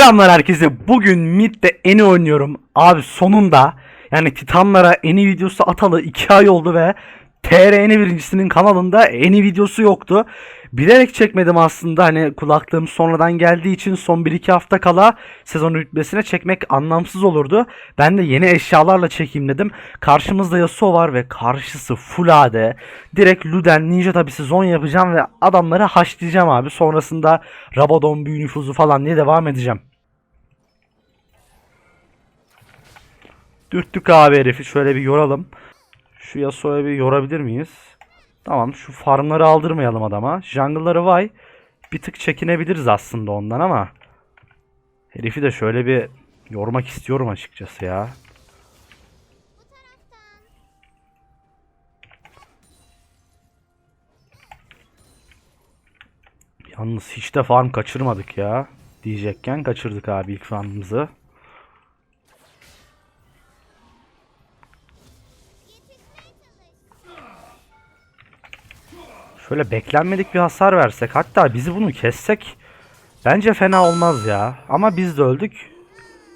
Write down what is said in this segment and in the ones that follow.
Selamlar herkese. Bugün midde Eni oynuyorum. Abi sonunda yani Titanlara Eni videosu atalı 2 ay oldu ve TR Eni birincisinin kanalında Eni videosu yoktu. Bilerek çekmedim aslında hani kulaklığım sonradan geldiği için son 1-2 hafta kala sezon rütbesine çekmek anlamsız olurdu. Ben de yeni eşyalarla çekeyim dedim. Karşımızda Yasuo var ve karşısı full AD. Direkt Luden Ninja tabi sezon yapacağım ve adamları haşlayacağım abi. Sonrasında Rabadon büyü nüfuzu falan diye devam edeceğim. Dürttük abi herifi. Şöyle bir yoralım. Şu Yasuo'ya bir yorabilir miyiz? Tamam şu farmları aldırmayalım adama. Jungle'ları vay. Bir tık çekinebiliriz aslında ondan ama. Herifi de şöyle bir yormak istiyorum açıkçası ya. Yalnız hiç de farm kaçırmadık ya. Diyecekken kaçırdık abi ilk farmımızı. Şöyle beklenmedik bir hasar versek hatta bizi bunu kessek bence fena olmaz ya. Ama biz de öldük.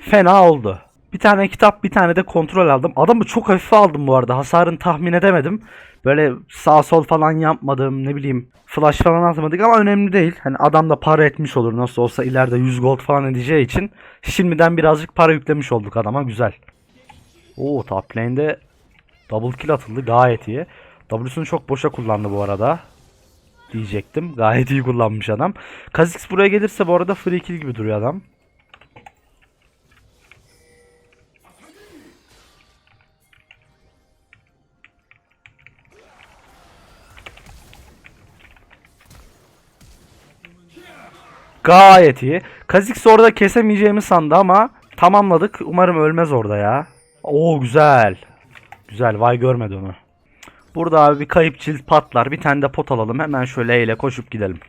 Fena oldu. Bir tane kitap bir tane de kontrol aldım. Adamı çok hafife aldım bu arada. Hasarını tahmin edemedim. Böyle sağ sol falan yapmadım ne bileyim. Flash falan atmadık ama önemli değil. Hani adam da para etmiş olur nasıl olsa ileride 100 gold falan edeceği için. Şimdiden birazcık para yüklemiş olduk adama güzel. Oo top lane'de double kill atıldı gayet iyi. W'sunu çok boşa kullandı bu arada diyecektim. Gayet iyi kullanmış adam. Kha'Zix buraya gelirse bu arada free kill gibi duruyor adam. Gayet iyi. Kha'Zix orada kesemeyeceğimi sandı ama tamamladık. Umarım ölmez orada ya. Oo güzel. Güzel. Vay görmedi onu. Burada abi bir kayıp cilt patlar. Bir tane de pot alalım. Hemen şöyle eyle koşup gidelim.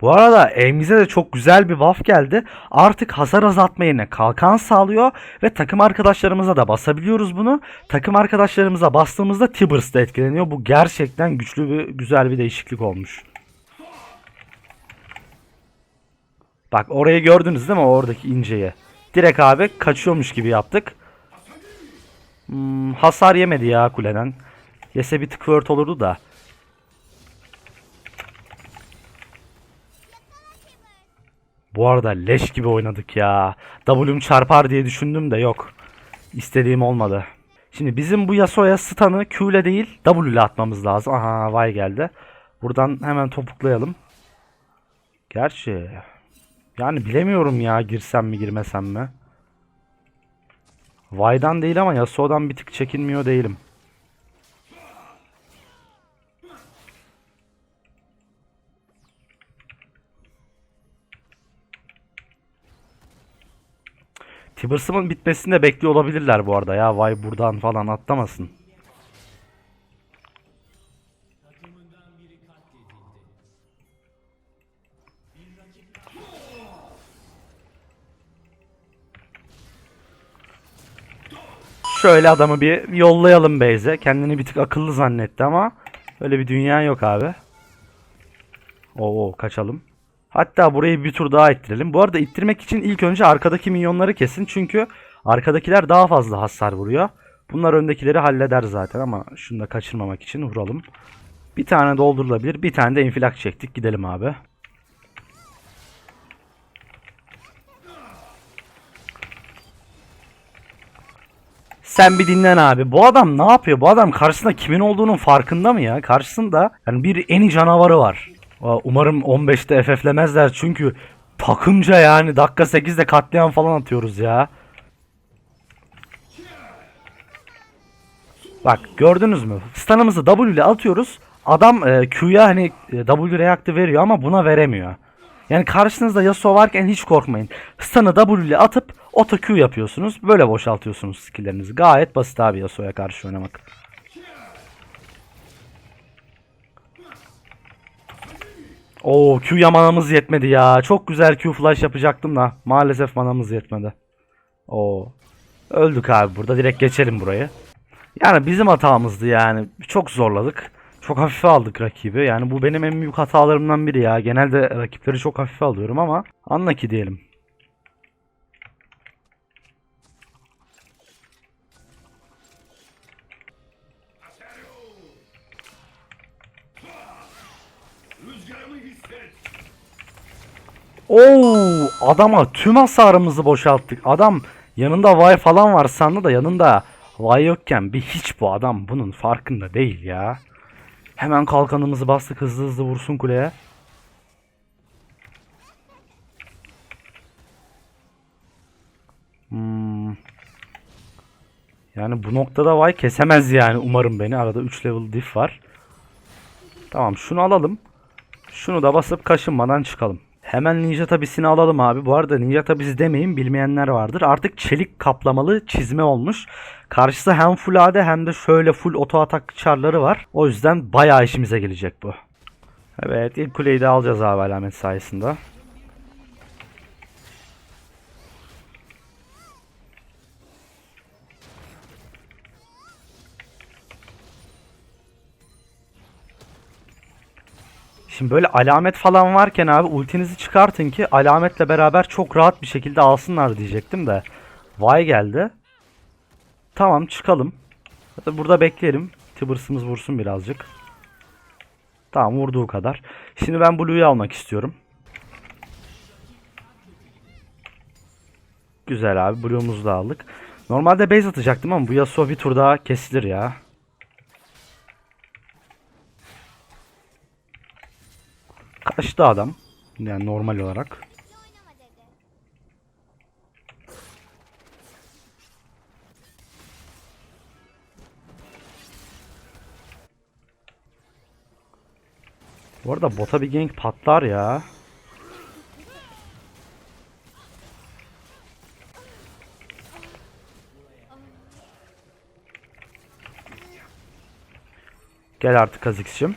Bu arada elimize de çok güzel bir buff geldi. Artık hasar azaltma yerine kalkan sağlıyor ve takım arkadaşlarımıza da basabiliyoruz bunu. Takım arkadaşlarımıza bastığımızda Tibbers da etkileniyor. Bu gerçekten güçlü bir güzel bir değişiklik olmuş. Bak orayı gördünüz değil mi oradaki inceyi? Direkt abi kaçıyormuş gibi yaptık. Hmm, hasar yemedi ya kuleden. Yese bir tık word olurdu da. Bu arada leş gibi oynadık ya. W'm çarpar diye düşündüm de yok. İstediğim olmadı. Şimdi bizim bu Yasuo'ya stun'ı Q ile değil W ile atmamız lazım. Aha vay geldi. Buradan hemen topuklayalım. Gerçi yani bilemiyorum ya girsem mi girmesem mi. Vay'dan değil ama Yasuo'dan bir tık çekinmiyor değilim. Tibbers'ımın bitmesini de bekliyor olabilirler bu arada ya. Vay buradan falan atlamasın. Şöyle adamı bir yollayalım Beyze. Kendini bir tık akıllı zannetti ama öyle bir dünya yok abi. Oo kaçalım. Hatta burayı bir tur daha ittirelim. Bu arada ittirmek için ilk önce arkadaki minyonları kesin. Çünkü arkadakiler daha fazla hasar vuruyor. Bunlar öndekileri halleder zaten ama şunu da kaçırmamak için vuralım. Bir tane doldurulabilir. Bir tane de infilak çektik. Gidelim abi. Sen bir dinlen abi. Bu adam ne yapıyor? Bu adam karşısında kimin olduğunun farkında mı ya? Karşısında yani bir eni canavarı var. Umarım 15'te FF'lemezler çünkü takımca yani dakika 8'de katliam falan atıyoruz ya. Bak gördünüz mü? Stun'ımızı W ile atıyoruz. Adam e, Q'ya hani e, W react'ı veriyor ama buna veremiyor. Yani karşınızda Yasuo varken hiç korkmayın. Stun'ı W ile atıp auto Q yapıyorsunuz. Böyle boşaltıyorsunuz skill'lerinizi. Gayet basit abi Yasuo'ya karşı oynamak. Oo Q'ya manamız yetmedi ya. Çok güzel Q flash yapacaktım da maalesef manamız yetmedi. Oo. Öldük abi burada. Direkt geçelim burayı. Yani bizim hatamızdı yani. Çok zorladık. Çok hafife aldık rakibi. Yani bu benim en büyük hatalarımdan biri ya. Genelde rakipleri çok hafife alıyorum ama anla ki diyelim. Oo, adama tüm hasarımızı boşalttık. Adam yanında vay falan var sandı da yanında vay yokken bir hiç bu adam bunun farkında değil ya. Hemen kalkanımızı bastık hızlı hızlı vursun kuleye. Hmm. Yani bu noktada vay kesemez yani umarım beni. Arada 3 level diff var. Tamam şunu alalım. Şunu da basıp kaşınmadan çıkalım. Hemen ninja tabisini alalım abi. Bu arada ninja tabisi demeyin bilmeyenler vardır. Artık çelik kaplamalı çizme olmuş. Karşısı hem full AD hem de şöyle full oto atak çarları var. O yüzden bayağı işimize gelecek bu. Evet ilk kuleyi de alacağız abi alamet sayesinde. Şimdi böyle alamet falan varken abi ultinizi çıkartın ki alametle beraber çok rahat bir şekilde alsınlar diyecektim de. Vay geldi. Tamam çıkalım. Hatta burada bekleyelim. Tibbers'ımız vursun birazcık. Tamam vurduğu kadar. Şimdi ben Blue'yu almak istiyorum. Güzel abi Blue'umuzu da aldık. Normalde base atacaktım ama bu Yasuo bir tur daha kesilir ya. Kaçtı adam. Yani normal olarak. Bu arada bota bir gank patlar ya. Gel artık Azix'cim.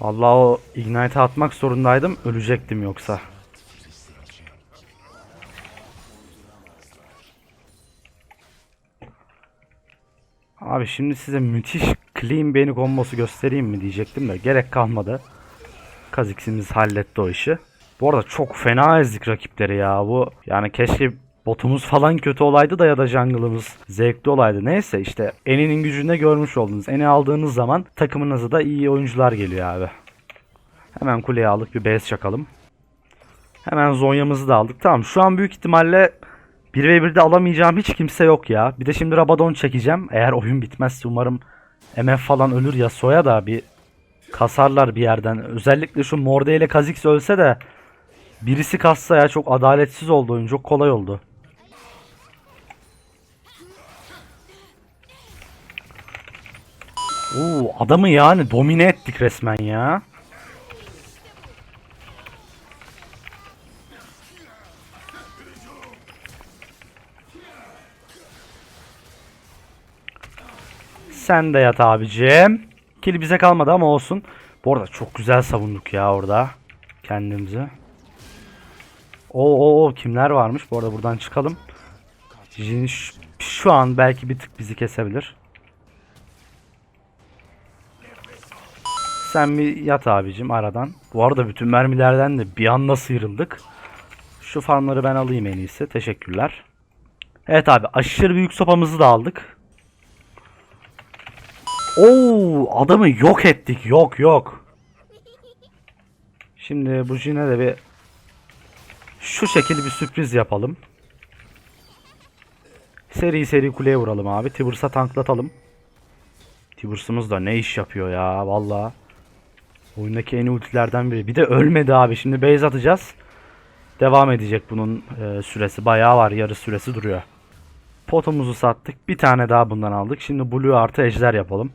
Vallahi o ignite atmak zorundaydım. Ölecektim yoksa. Abi şimdi size müthiş clean beni kombosu göstereyim mi diyecektim de gerek kalmadı. Kazix'imiz halletti o işi. Bu arada çok fena ezdik rakipleri ya bu. Yani keşke botumuz falan kötü olaydı da ya da jungle'ımız zevkli olaydı. Neyse işte Eni'nin gücünde görmüş oldunuz. Eni aldığınız zaman takımınıza da iyi oyuncular geliyor abi. Hemen kuleye aldık bir base çakalım. Hemen Zonya'mızı da aldık. Tamam şu an büyük ihtimalle 1v1'de alamayacağım hiç kimse yok ya. Bir de şimdi Rabadon çekeceğim. Eğer oyun bitmezse umarım MF falan ölür ya soya da bir kasarlar bir yerden. Özellikle şu Morde ile Kha'Zix ölse de birisi kassa ya çok adaletsiz oldu oyun. Çok kolay oldu. Oo, adamı yani domine ettik resmen ya. Sen de yat abicim. Kill bize kalmadı ama olsun. Bu arada çok güzel savunduk ya orada. Kendimizi. Oo, oo, kimler varmış? Bu arada buradan çıkalım. Şu an belki bir tık bizi kesebilir. Sen bir yat abicim aradan. Bu arada bütün mermilerden de bir anda sıyrıldık. Şu farmları ben alayım en iyisi. Teşekkürler. Evet abi aşırı büyük sopamızı da aldık. Oo adamı yok ettik. Yok yok. Şimdi bu Jin'e de bir şu şekilde bir sürpriz yapalım. Seri seri kuleye vuralım abi. Tiburs'a tanklatalım. Tiburs'ımız da ne iş yapıyor ya valla. Oyundaki en ultilerden biri. Bir de ölmedi abi. Şimdi base atacağız. Devam edecek bunun e, süresi. Bayağı var. Yarı süresi duruyor. Potumuzu sattık. Bir tane daha bundan aldık. Şimdi blue artı ejder yapalım.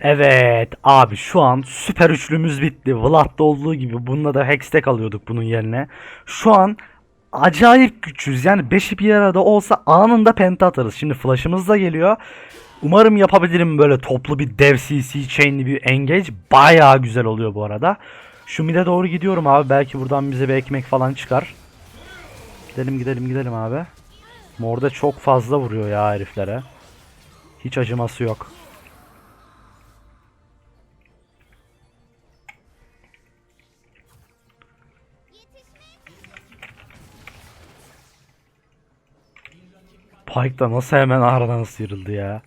Evet abi şu an süper üçlümüz bitti. Vlad'da olduğu gibi bununla da Hextech alıyorduk bunun yerine. Şu an acayip güçlüyüz. Yani 5'i bir arada olsa anında penta atarız. Şimdi flash'ımız da geliyor. Umarım yapabilirim böyle toplu bir dev CC chain'li bir engage. Bayağı güzel oluyor bu arada. Şu mid'e doğru gidiyorum abi. Belki buradan bize bir ekmek falan çıkar. Gidelim gidelim gidelim abi. Morda çok fazla vuruyor ya heriflere. Hiç acıması yok. Pike da nasıl hemen aradan sıyrıldı ya.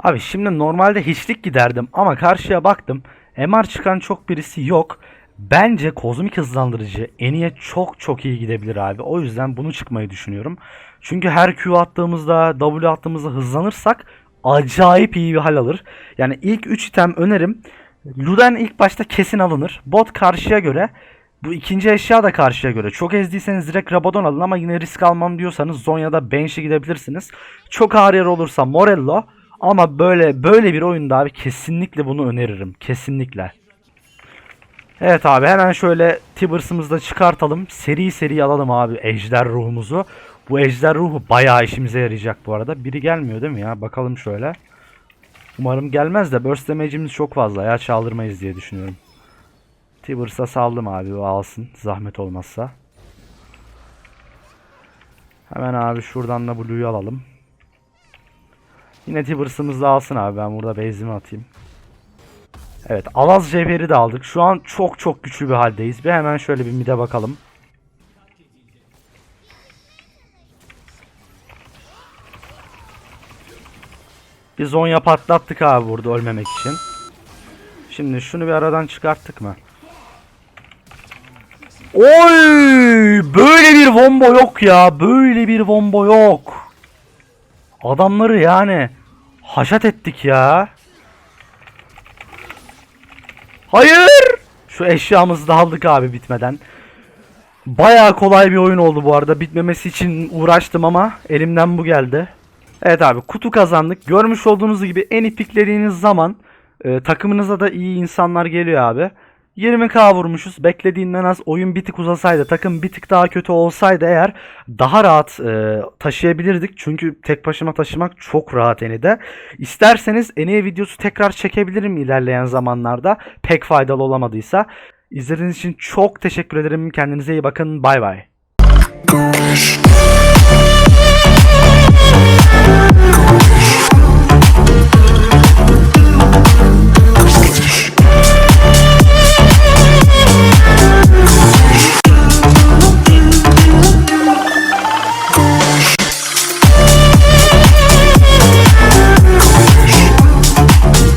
Abi şimdi normalde hiçlik giderdim ama karşıya baktım. MR çıkan çok birisi yok. Bence kozmik hızlandırıcı Eni'ye çok çok iyi gidebilir abi. O yüzden bunu çıkmayı düşünüyorum. Çünkü her Q attığımızda, W attığımızda hızlanırsak acayip iyi bir hal alır. Yani ilk 3 item önerim. Luden ilk başta kesin alınır. Bot karşıya göre. Bu ikinci eşya da karşıya göre. Çok ezdiyseniz direkt Rabadon alın ama yine risk almam diyorsanız Zonya'da Banshee gidebilirsiniz. Çok ağır yer olursa Morello. Ama böyle böyle bir oyunda abi kesinlikle bunu öneririm. Kesinlikle. Evet abi hemen şöyle Tibers'ımızı da çıkartalım. Seri seri alalım abi ejder ruhumuzu. Bu ejder ruhu bayağı işimize yarayacak bu arada. Biri gelmiyor değil mi ya? Bakalım şöyle. Umarım gelmez de burst damage'imiz çok fazla ya çaldırmayız diye düşünüyorum. Tibers'a saldım abi o alsın zahmet olmazsa. Hemen abi şuradan da Blue'yu alalım. Yine Tibers'ımız da alsın abi ben burada base'imi atayım. Evet Alaz Cevher'i de aldık. Şu an çok çok güçlü bir haldeyiz. Bir hemen şöyle bir mide bakalım. Bir Zonya patlattık abi burada ölmemek için. Şimdi şunu bir aradan çıkarttık mı? Oy! Böyle bir bomba yok ya. Böyle bir bomba yok. Adamları yani haşat ettik ya. Hayır! Şu eşyamızı da aldık abi bitmeden. Bayağı kolay bir oyun oldu bu arada. Bitmemesi için uğraştım ama elimden bu geldi. Evet abi kutu kazandık. Görmüş olduğunuz gibi en ipiklediğiniz zaman e, takımınıza da iyi insanlar geliyor abi. 20k vurmuşuz. Beklediğinden az oyun bir tık uzasaydı, takım bir tık daha kötü olsaydı eğer daha rahat e, taşıyabilirdik. Çünkü tek başıma taşımak çok rahat Eni'de. İsterseniz Eni'ye videosu tekrar çekebilirim ilerleyen zamanlarda. Pek faydalı olamadıysa. İzlediğiniz için çok teşekkür ederim. Kendinize iyi bakın. Bay bay.